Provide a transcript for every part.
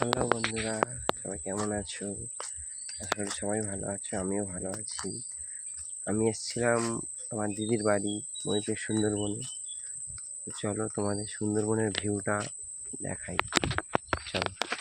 Hello বন্ধুরা, সবাই কেমন আছো? আশা করি সবাই ভালো আছো, আমিও ভালো আছি। আমি এসেছিলাম আমার দিদির বাড়ি ময়ূরের সুন্দরবনে। চলো তোমাদের সুন্দরবনের ভিউটা দেখাই। চলো।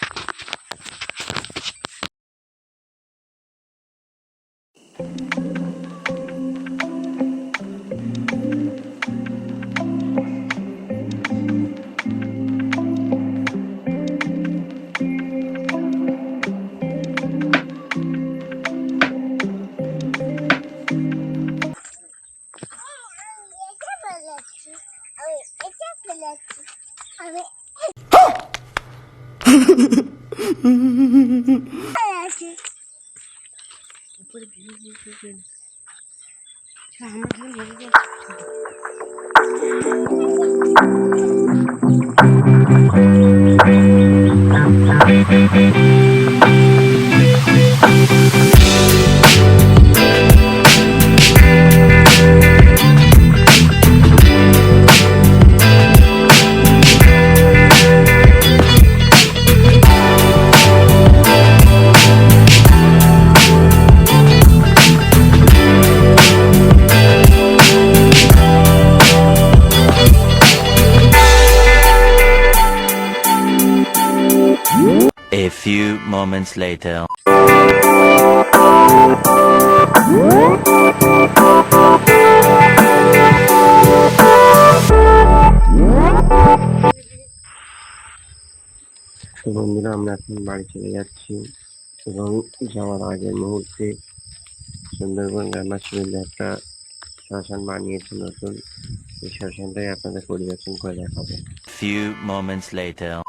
ফেলেছি আমি ফেলেছি A few moments later. বন্ধুরা আমরা এখন বাড়ি চলে যাচ্ছি এবং যাওয়ার আগের মুহূর্তে সুন্দরবন গ্রামাঞ্চলে একটা শ্মশান বানিয়েছে নতুন এই শ্মশানটাই আপনাদের পরিদর্শন করে দেখাবো Few moments later.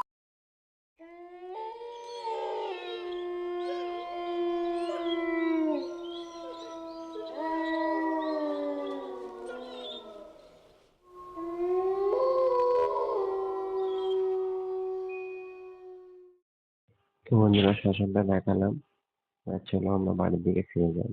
তো বন্ধুরা শ্মশানটা দেখালাম আর চলো আমরা বাড়ির দিকে ফিরে যাই।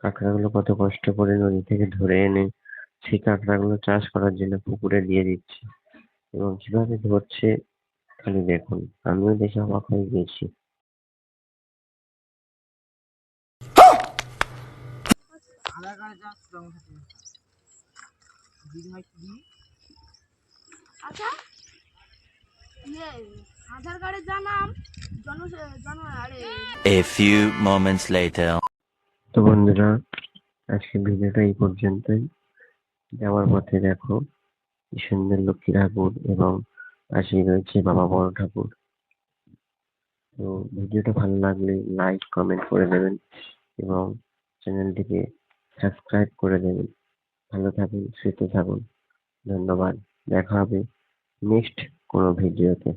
কাঁকড়াগুলো কত কষ্ট করে নদী থেকে ধরে এনে সেই কাঁকড়াগুলো চাষ করার জন্য পুকুরে দিয়ে দিচ্ছে। এবং কীভাবে ধরছে খালি দেখুন আমিও দেখে অবাক হয়ে গেছি আচ্ছা ইয়ে আধার কার্ডে যা নাম জন জন আরে। A few moments later. তো বন্ধুরা, আজকে ভিডিওটা এই পর্যন্তই। যাওয়ার পথে দেখো কি সুন্দর লক্ষ্মী ঠাকুর এবং পাশে রয়েছে বাবা বড় ঠাকুর। তো ভিডিওটা ভালো লাগলে লাইক কমেন্ট করে দেবেন এবং চ্যানেলটিকে সাবস্ক্রাইব করে দেবেন। ভালো থাকুন, সুস্থ থাকুন। ধন্যবাদ। দেখা হবে নেক্সট কোনো ভিডিওতে।